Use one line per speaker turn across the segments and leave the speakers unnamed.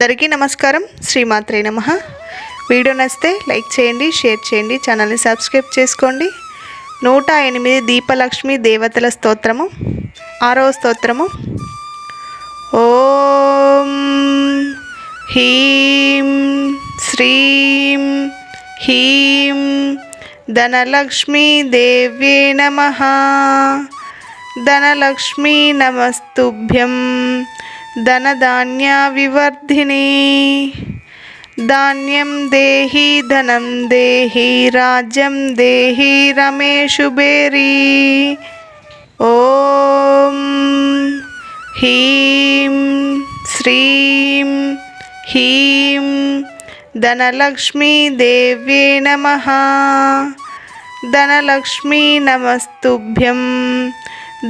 అందరికీ నమస్కారం. శ్రీమాత్రే నమ. వీడియో నచ్చితే లైక్ చేయండి షేర్ చేయండి ఛానల్ని సబ్స్క్రైబ్ చేసుకోండి. నూట ఎనిమిది దీపలక్ష్మి దేవతల స్తోత్రము. ఆరవ స్తోత్రము. ఓం హీం శ్రీం హీం ధనలక్ష్మీ దేవ్యే నమ. ధనలక్ష్మీ నమస్తుభ్యం. धनधान्यावर्धि धान्यम देहि धनम देहि राज्यम देहि रमेशुबेरी बेरी। ओ धनलक्ष्मी ह्रीं नम। धनलक्ष्मी नमस्तुभ्यं,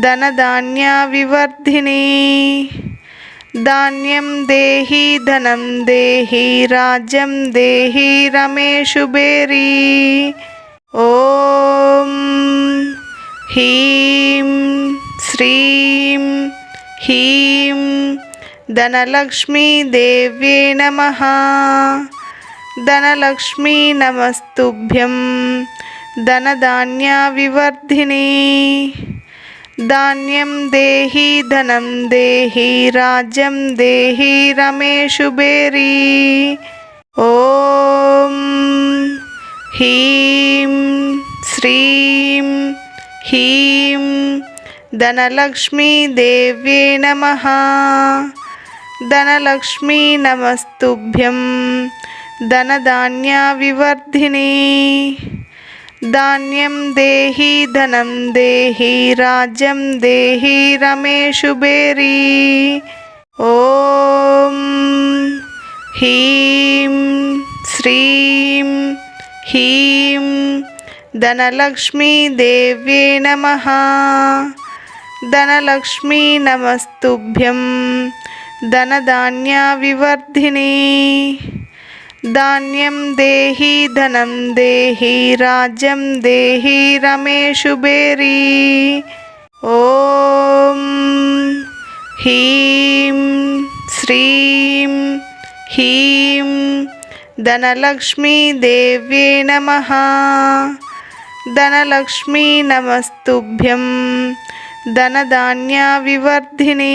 धनधान्याविवर्धिनी। धान्यम देहि धनम देहि राज्यम देहि रमेशु बेरी। ओम ॐ श्रीम श्रीं धनलक्ष्मी धनलक्ष्मीदेव्यै नमः। धनलक्ष्मी नमस्तुभ्यं धनधान्या विवर्धिनी धान्यं देहि, धनं देहि, राज्यं देहि रमेशुबेरी ॐ ह्रीं, श्रीं, ह्रीं धनलक्ष्मीदेव्यै नमः। धनलक्ष्मी नमस्तुभ्यं, धनधान्याविवर्धिनी। धान्यम देहि धनम देहि राज्यम देहि रमेशु बेरी। ओम ॐ श्रीम श्रीं धनलक्ष्मी धनलक्ष्मीदेव्यै नमः। धनलक्ष्मी नमस्तुभ्यं धनधान्या विवर्धिनी धान्यं देहि, धनं देहि, राज्यं देहि रमेशुबेरी ॐ ह्रीं, श्रीं ह्रीं धनलक्ष्मीदेव्यै नमः। धनलक्ष्मी नमस्तुभ्यं, धनधान्याविवर्धिनी।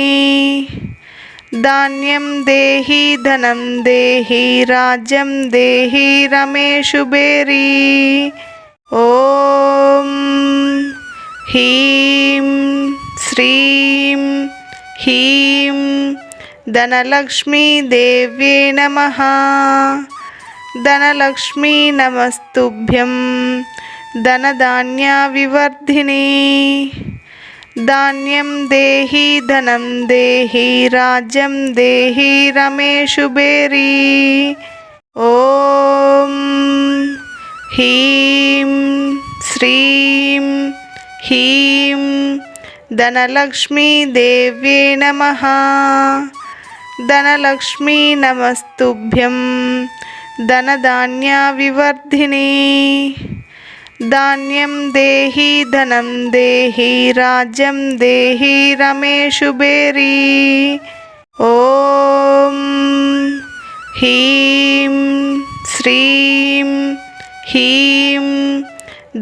ధాన్యం దేహి ధనం దేహి రాజ్యం దేహి రమేషు బేరీ. ఓం హీం శ్రీం హీం ధనలక్ష్మీ దేవ్యే నమ. ధనలక్ష్మీ నమస్తుభ్యం धान्यं देहि, धनं देहि, राज्यं देहि रमेशुबेरी ॐ ह्रीं, श्रीं, ह्रीं धनलक्ष्मीदेव्यै नमः। धनलक्ष्मी नमस्तुभ्यं, धनधान्याविवर्धिनी। धान्यम देहि धनम देहि राज्यम देहि रमेशु बेरी। ओम ॐ श्रीम श्रीं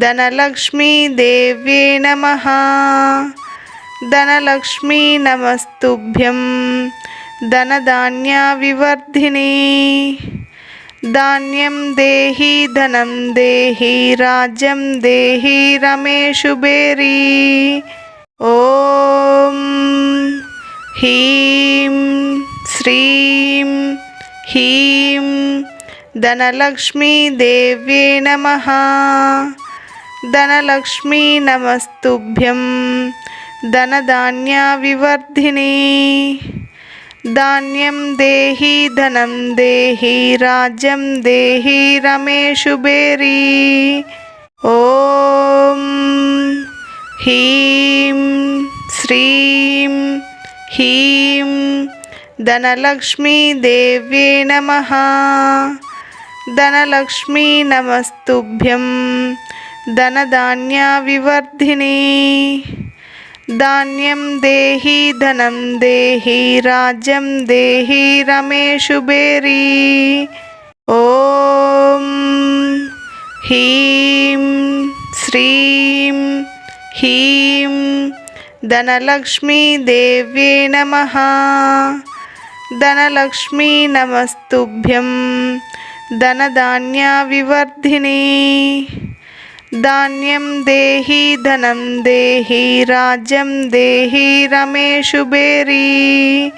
धनलक्ष्मी धनलक्ष्मीदेव्यै नमः। धनलक्ष्मी नमस्तुभ्यं धनधान्या विवर्धिनी धान्यं देहि, धनं देहि, राज्यं देहि रमेशुबेरी ॐ ह्रीं, श्रीं ह्रीं धनलक्ष्मीदेव्यै नमः। धनलक्ष्मी नमस्तुभ्यं, धनधान्याविवर्धिनी। ధాన్యం దేహి ధనం దేహి రాజ్యం దేహి రమేషు బేరీ. ఓం హీం శ్రీం హీం ధనలక్ష్మీ దేవ్యే నమ. ధనలక్ష్మీ నమస్తుభ్యం ధనధాన్యా ధనధాన్యావివర్ధిని ధాన్యం దేహి ధనం దేహి రాజ్యం దేహి రమేషు బేరీ. ఓం హీం శ్రీం హీం ధనలక్ష్మీ దేవ్యే నమ. ధనలక్ష్మీ నమస్తుభ్యం ధనధాన్యావివర్ధిని ధాన్యం దేహి ధనం దేహి రాజ్యం దేహి రమేషు బేరీ.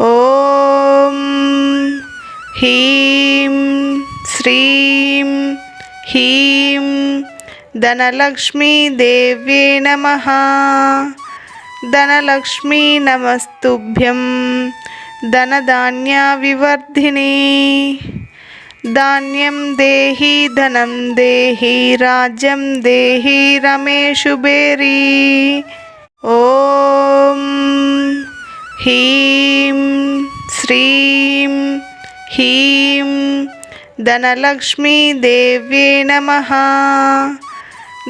ఓం హీం శ్రీం హీం ధనలక్ష్మీ దేవ్యే నమ. ధనలక్ష్మీ నమస్తుభ్యం ధనధాన్య వివర్ధిని. धान्यं देहि, धनं देहि, राज्यं देहि रमेशु बेरी। ॐ ह्रीं, श्रीं ह्रीं धनलक्ष्मीदेव्ये नमः।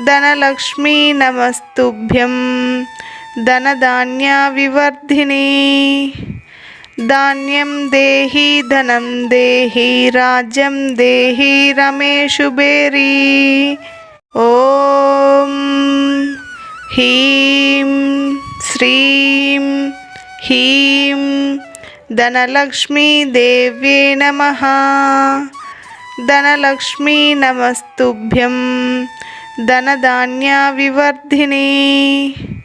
धनलक्ष्मी नमस्तुभ्यं, धनधान्यविवर्धिनी। धान्यं देहि, धनं देहि, राज्यं देहि रमेशु बेरी ॐ ह्रीं, श्रीं ह्रीं धनलक्ष्मीदेव्ये नमः। धनलक्ष्मी नमस्तुभ्यं, धनधान्यविवर्धिनी।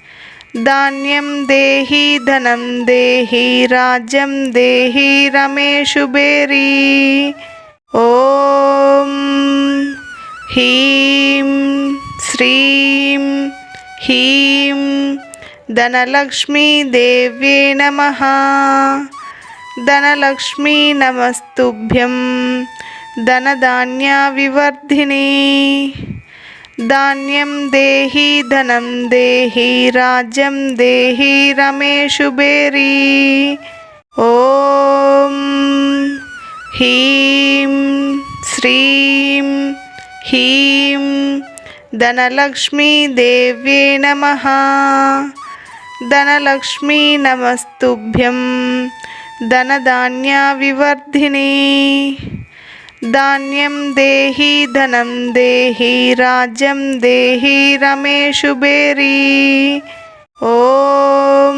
धान्यं देहि, धनं देहि, राज्यं देहि रमेशु बेरी ॐ ह्रीं, श्रीं, ह्रीं धनलक्ष्मीदेव्ये नमः। धनलक्ष्मी नमस्तुभ्यं, धनधान्यविवर्धिनी। धान्यं देहि, धनं देहि, राज्यं देहि रमेशु बेरी। ॐ ह्रीं, श्रीं ह्रीं धनलक्ष्मीदेव्ये नमः। धनलक्ष्मी नमस्तुभ्यं, धनधान्यविवर्धिनी। धान्यं देहि, धनं देहि, राज्यं देहि रमेशु बेरी। ॐ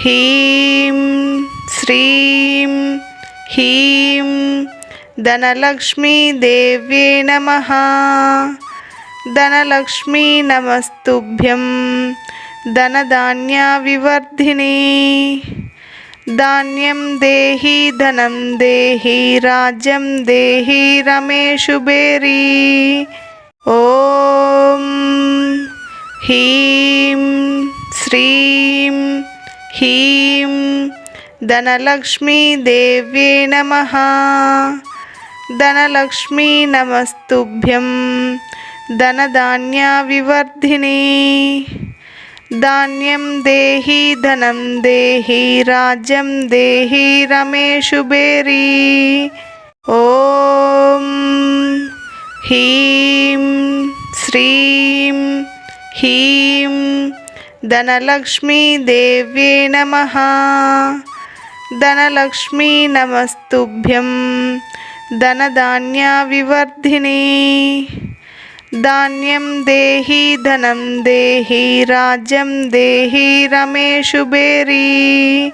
ह्रीं, श्रीं ह्रीं धनलक्ष्मीदेव्ये नमः। धनलक्ष्मी नमस्तुभ्यं, धनधान्यविवर्धिनी। धान्यं देहि, धनं देहि, राज्यं देहि रमेशु बेरी। ॐ ह्रीं, श्रीं ह्रीं धनलक्ष्मीदेव्ये नमः। धनलक्ष्मी नमस्तुभ्यं, धनधान्यविवर्धिनी। धान्यं देहि, धनं देहि, राज्यं देहि रमेशु बेरी। ॐ ह्रीं, श्रीं ह्रीं धनलक्ष्मीदेव्ये नमः। धनलक्ष्मी नमस्तुभ्यं, धनधान्यविवर्धिनी। धान्यं देहि, धनं देहि, राज्यं देहि रमेशु बेरी।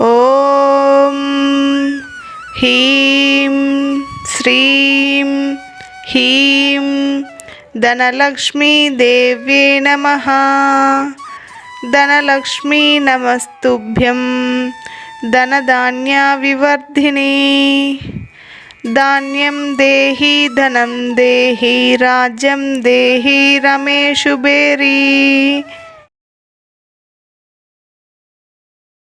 ॐ ह्रीं, श्रीं ह्रीं धनलक्ष्मीदेव्ये नमः। धनलक्ष्मी नमस्तुभ्यं, धनधान्यविवर्धिनी। धान्यं देहि धनं देहि राज्यं देहि रमेशु बेरी।